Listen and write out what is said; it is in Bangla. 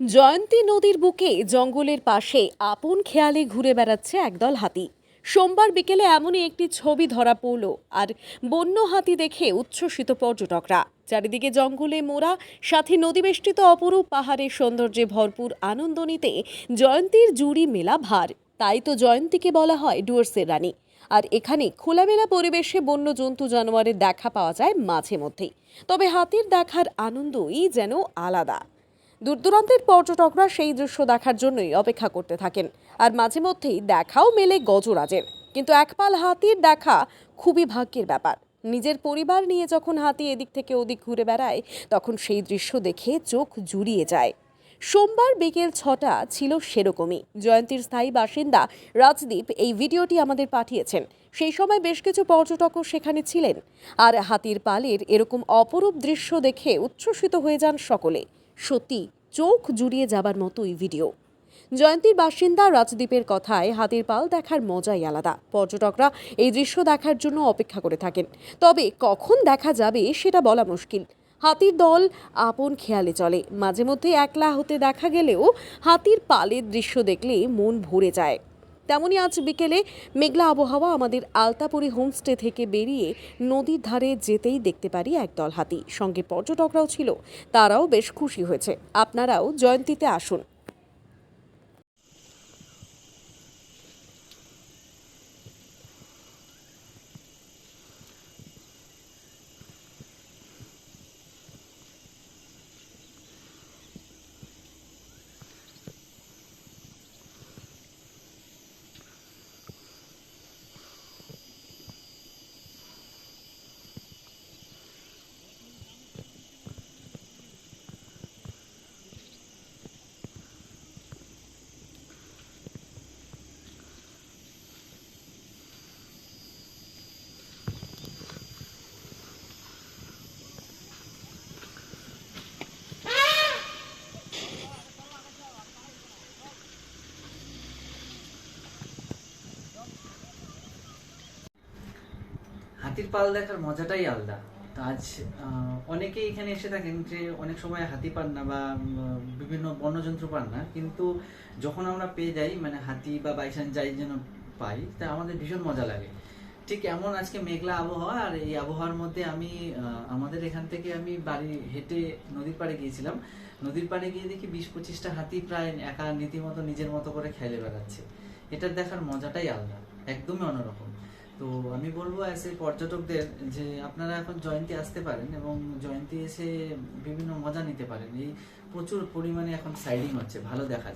জয়ন্তী নদীর বুকে জঙ্গলের পাশে আপন খেয়ালে ঘুরে বেড়াচ্ছে একদল হাতি। সোমবার বিকেলে এমনই একটি ছবি ধরা পড়ল আর বন্য হাতি দেখে উচ্ছ্বসিত পর্যটকরা। চারিদিকে জঙ্গলে মোড়া, সাথে নদীবেষ্টিত অপরূপ পাহাড়ের সৌন্দর্যে ভরপুর আনন্দ নিতে জয়ন্তীর জুড়ি মেলা ভার। তাই তো জয়ন্তীকে বলা হয় ডুয়ার্সের রানী। আর এখানে খোলামেলা পরিবেশে বন্য জন্তু জানোয়ারের দেখা পাওয়া যায় মাঝে মধ্যেই তবে হাতির দেখার আনন্দই যেন আলাদা। দূর দূরান্তের পর্যটকরা সেই দৃশ্য দেখার জন্যই অপেক্ষা করতে থাকেন। আর মাঝে মধ্যেই দেখাও মেলে গজরাজের। কিন্তু একপাল হাতির দেখা খুবই ভাগ্যের ব্যাপার। নিজের পরিবার নিয়ে যখন হাতি এদিক থেকে ওদিক ঘুরে বেড়ায়, তখন সেই দৃশ্য দেখে চোখ জুড়িয়ে যায়। সোমবার বিকেল ছটা ছিল সেরকমই। জয়ন্তীর স্থায়ী বাসিন্দা রাজদীপ এই ভিডিওটি আমাদের পাঠিয়েছেন। সেই সময় বেশ কিছু পর্যটকও সেখানে ছিলেন। আর হাতির পালের এরকম অপরূপ দৃশ্য দেখে উচ্ছ্বসিত হয়ে যান সকলে। সত্যি চোখ জুড়িয়ে যাবার মতোই ভিডিও জয়ন্তীর বাসিন্দা রাজদ্বীপের কথায় হাতির পাল দেখার মজাই আলাদা। পর্যটকরা এই দৃশ্য দেখার জন্য অপেক্ষা করে থাকেন। তবে কখন দেখা যাবে সেটা বলা মুশকিল। হাতির দল আপন খেয়ালে চলে। মাঝে মধ্যে একলা হতে দেখা গেলেও হাতির পালের দৃশ্য দেখলে মন ভরে যায়। তেমনই আজ বিকেলে মেঘলা আবহাওয়া আমাদের আলতাপুরি হোমস্টে থেকে বেরিয়ে নদীর ধারে যেতেই দেখতে পারি একদল হাতি। সঙ্গে পর্যটকরাও ছিল, তারাও বেশ খুশি হয়েছে। আপনারাও জয়ন্তীতে আসুন। হাতির পাল দেখার মজাটাই আলাদা। আজ অনেকেই এখানে এসে থাকেন যে অনেক সময় হাতি পান না বা বিভিন্ন বন্যজন্তু পান না। কিন্তু যখন আমরা পেয়ে যাই মানে হাতি বা বাইসান যাই যেন পাই, তা আমাদের ভীষণ মজা লাগে। ঠিক এমন আজকে মেঘলা আবহাওয়া, আর এই আবহাওয়ার মধ্যে আমি আমাদের এখান থেকে আমি বাড়ি হেঁটে নদীর পাড়ে গিয়েছিলাম। নদীর পাড়ে গিয়ে দেখি বিশ পঁচিশটা হাতি প্রায় একা নীতিমতো নিজের মতো করে খেলে বেড়াচ্ছে। এটার দেখার মজাটাই আলাদা, একদমই অন্যরকম। তো আমি বলব এসে পর্যটকদের যে আপনারা এখন জয়ন্তী আসতে পারেন এবং জয়ন্তী এসে বিভিন্ন মজা নিতে পারেন এই প্রচুর পরিমাণে এখন সাইডিং হচ্ছে, ভালো দেখা।